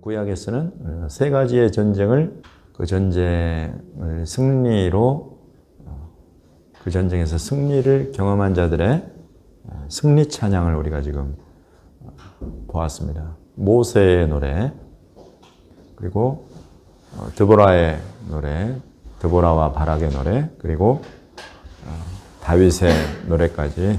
구약에서는 어, 세 가지의 전쟁을 그 전쟁을 승리로 어, 그 전쟁에서 승리를 경험한 자들의 어, 승리 찬양을 우리가 지금 어, 보았습니다. 모세의 노래 그리고 어, 드보라의 노래, 드보라와 바락의 노래 그리고 어, 다윗의 노래까지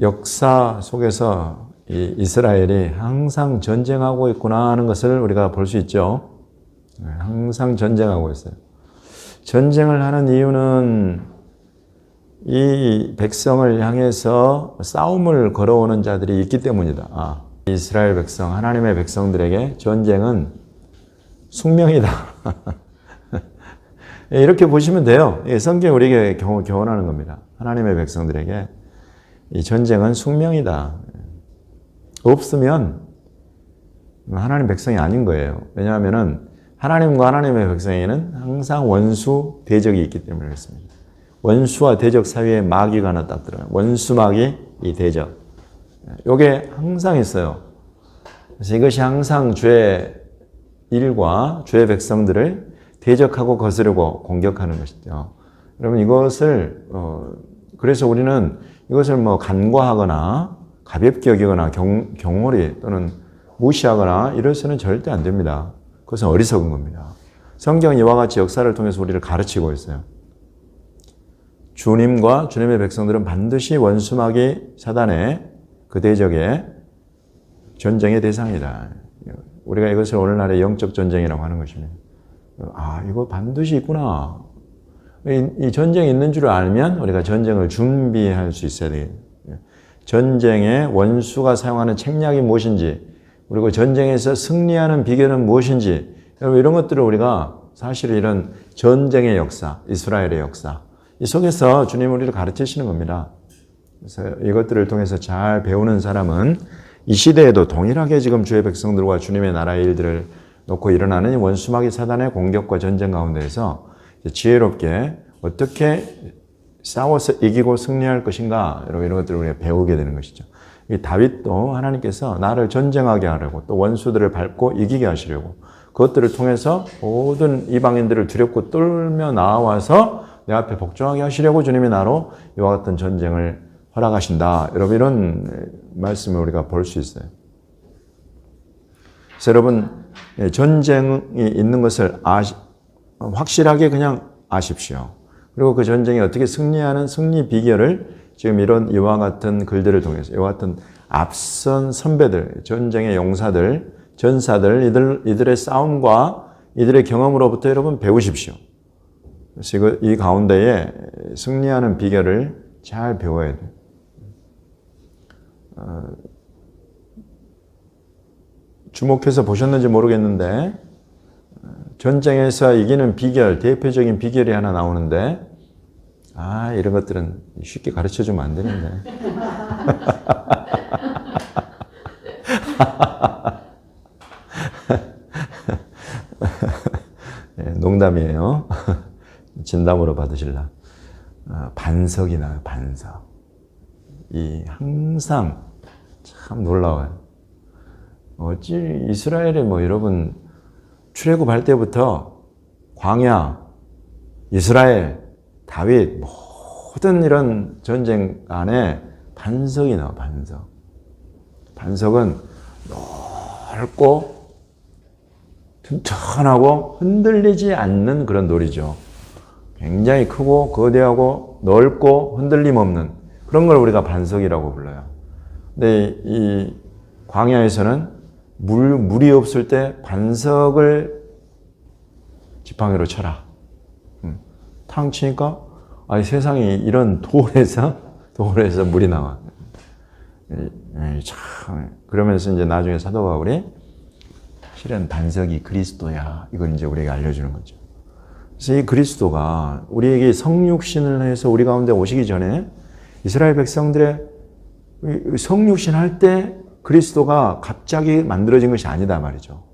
역사 속에서 이 이스라엘이 항상 전쟁하고 있구나 하는 것을 우리가 볼 수 있죠. 네, 항상 전쟁하고 있어요. 전쟁을 하는 이유는 이 백성을 향해서 싸움을 걸어오는 자들이 있기 때문이다. 아, 이스라엘 백성, 하나님의 백성들에게 전쟁은 숙명이다. 이렇게 보시면 돼요. 성경이 우리에게 교훈하는 겁니다. 하나님의 백성들에게 이 전쟁은 숙명이다. 없으면 하나님 백성이 아닌 거예요. 왜냐하면은 하나님과 하나님의 백성에는 항상 원수 대적이 있기 때문에 그렇습니다. 원수와 대적 사이에 마귀가 하나 딱 들어요. 원수 마귀 이 대적. 이게 항상 있어요. 그래서 이것이 항상 죄의 일과 죄의 백성들을 대적하고 거스르고 공격하는 것이죠. 여러분 이것을 어, 그래서 우리는 이것을 뭐 간과하거나 가볍게 여기거나 경, 경홀히 또는 무시하거나 이래서는 절대 안 됩니다. 그것은 어리석은 겁니다. 성경 이와 같이 역사를 통해서 우리를 가르치고 있어요. 주님과 주님의 백성들은 반드시 원수마귀 사단의 그 대적의 전쟁의 대상이다. 우리가 이것을 오늘날의 영적 전쟁이라고 하는 것입니다. 아, 이거 반드시 있구나. 이, 이 전쟁이 있는 줄 알면 우리가 전쟁을 준비할 수 있어야 돼요. 전쟁의 원수가 사용하는 책략이 무엇인지, 그리고 전쟁에서 승리하는 비결은 무엇인지, 여러분 이런 것들을 우리가 사실 이런 전쟁의 역사, 이스라엘의 역사, 이 속에서 주님 우리를 가르치시는 겁니다. 그래서 이것들을 통해서 잘 배우는 사람은 이 시대에도 동일하게 지금 주의 백성들과 주님의 나라의 일들을 놓고 일어나는 원수마귀 사단의 공격과 전쟁 가운데에서 지혜롭게 어떻게 싸워서 이기고 승리할 것인가 이런 것들을 우리가 배우게 되는 것이죠. 이 다윗도 하나님께서 나를 전쟁하게 하려고 또 원수들을 밟고 이기게 하시려고 그것들을 통해서 모든 이방인들을 두렵고 떨며 나와서 내 앞에 복종하게 하시려고 주님이 나로 이와 같은 전쟁을 허락하신다. 여러분 이런 말씀을 우리가 볼 수 있어요. 여러분 전쟁이 있는 것을 아시, 확실하게 그냥 아십시오. 그리고 그 전쟁에 어떻게 승리하는 승리 비결을 지금 이런 이와 같은 글들을 통해서 이와 같은 앞선 선배들, 전쟁의 용사들, 전사들, 이들, 이들의 싸움과 이들의 경험으로부터 여러분 배우십시오. 그래서 이거, 이 가운데에 승리하는 비결을 잘 배워야 돼요. 어, 주목해서 보셨는지 모르겠는데, 전쟁에서 이기는 비결, 대표적인 비결이 하나 나오는데, 아, 이런 것들은 쉽게 가르쳐 주면 안 되는데. 네, 농담이에요. 진담으로 받으실라. 아, 반석이 나요, 반석. 이 항상 참 놀라워요. 어찌 이스라엘에 뭐 여러분 출애굽할 때부터 광야, 이스라엘, 다윗 모든 이런 전쟁 안에 반석이 나와 반석. 반석은 넓고 튼튼하고 흔들리지 않는 그런 돌이죠. 굉장히 크고 거대하고 넓고 흔들림 없는 그런 걸 우리가 반석이라고 불러요. 근데 이 광야에서는 물, 물이 없을 때 반석을 지팡이로 쳐라. 음. 탕 치니까, 아니, 세상에 이런 돌에서, 돌에서 물이 나와. 참. 그러면서 이제 나중에 사도 바울이 실은 반석이 그리스도야. 이걸 이제 우리에게 알려주는 거죠. 그래서 이 그리스도가 우리에게 성육신을 해서 우리 가운데 오시기 전에 이스라엘 백성들의 성육신 할 때 그리스도가 갑자기 만들어진 것이 아니다 말이죠.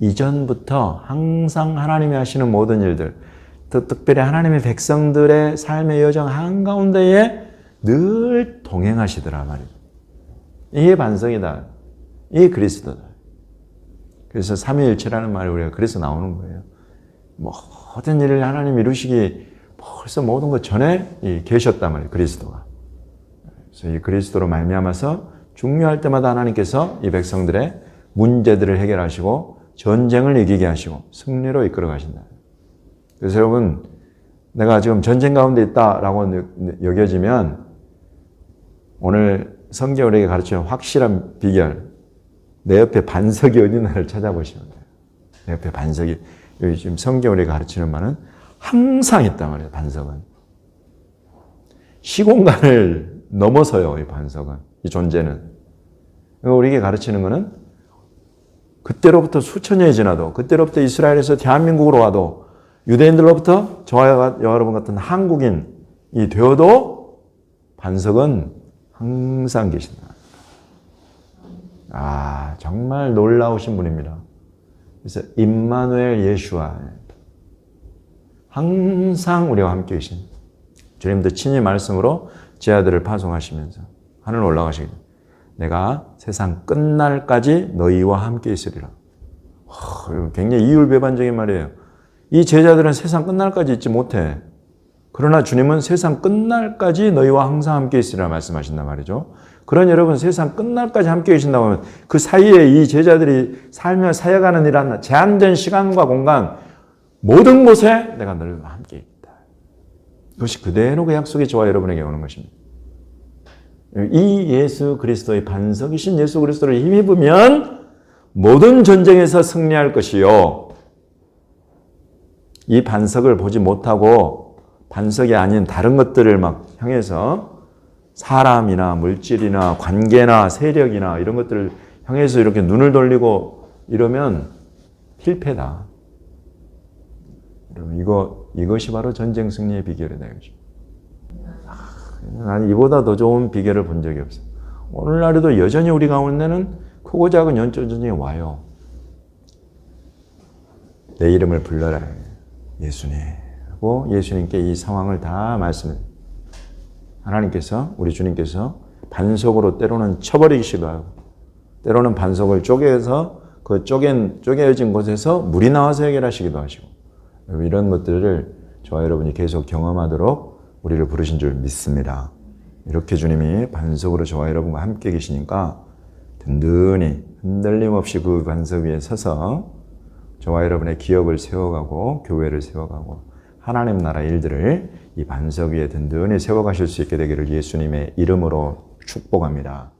이전부터 항상 하나님이 하시는 모든 일들, 또 특별히 하나님의 백성들의 삶의 여정 한가운데에 늘 동행하시더라 말이죠. 이게 반성이다. 이게 그리스도다. 그래서 삼위일체라는 말이 우리가 그래서 나오는 거예요. 모든 일을 하나님 이루시기 벌써 모든 것 전에 이 계셨단 말이에요. 그리스도가. 그래서 이 그리스도로 말미암아서 중요할 때마다 하나님께서 이 백성들의 문제들을 해결하시고 전쟁을 이기게 하시고 승리로 이끌어 가신다. 그래서 여러분 내가 지금 전쟁 가운데 있다라고 여겨지면 오늘 성경 우리에게 가르치는 확실한 비결 내 옆에 반석이 어디나를 찾아보시면 돼요. 내 옆에 반석이 여기 지금 성경 우리가 가르치는 말은 항상 있단 말이에요. 반석은 시공간을 넘어서요. 이 반석은 이 존재는 우리에게 가르치는 것은 그때로부터 수천 년이 지나도 그때로부터 이스라엘에서 대한민국으로 와도 유대인들로부터 저와 여러분 같은 한국인이 되어도 반석은 항상 계신다. 아, 정말 놀라우신 분입니다. 그래서 임마누엘 예수와 항상 우리와 함께 계신 주님도 친히 말씀으로 제 아들을 파송하시면서 하늘 올라가시기 내가 세상 끝날까지 너희와 함께 있으리라. 굉장히 이율배반적인 말이에요. 이 제자들은 세상 끝날까지 있지 못해. 그러나 주님은 세상 끝날까지 너희와 항상 함께 있으리라 말씀하신단 말이죠. 그런 여러분 세상 끝날까지 함께 계신다고 하면 그 사이에 이 제자들이 살며 사역하는 이란 제한된 시간과 공간 모든 곳에 내가 너희와 함께 있다. 그것이 그대로 그 약속이 저와 여러분에게 오는 것입니다. 이 예수 그리스도의 반석이신 예수 그리스도를 힘입으면 모든 전쟁에서 승리할 것이요. 이 반석을 보지 못하고 반석이 아닌 다른 것들을 막 향해서 사람이나 물질이나 관계나 세력이나 이런 것들을 향해서 이렇게 눈을 돌리고 이러면 필패다. 여러분 이거 이것이 바로 전쟁 승리의 비결이다 이거죠. 난 이보다 더 좋은 비결을 본 적이 없어. 오늘날에도 여전히 우리 가운데는 크고 작은 연적 전쟁이 와요. 내 이름을 불러라. 예수님. 하고 예수님께 이 상황을 다 말씀해. 하나님께서, 우리 주님께서 반석으로 때로는 쳐버리기도 하고, 때로는 반석을 쪼개서 그 쪼갠, 쪼개진 곳에서 물이 나와서 해결하시기도 하시고, 이런 것들을 저와 여러분이 계속 경험하도록 우리를 부르신 줄 믿습니다. 이렇게 주님이 반석으로 저와 여러분과 함께 계시니까 든든히 흔들림 없이 그 반석 위에 서서 저와 여러분의 기업을 세워가고 교회를 세워가고 하나님 나라 일들을 이 반석 위에 든든히 세워가실 수 있게 되기를 예수님의 이름으로 축복합니다.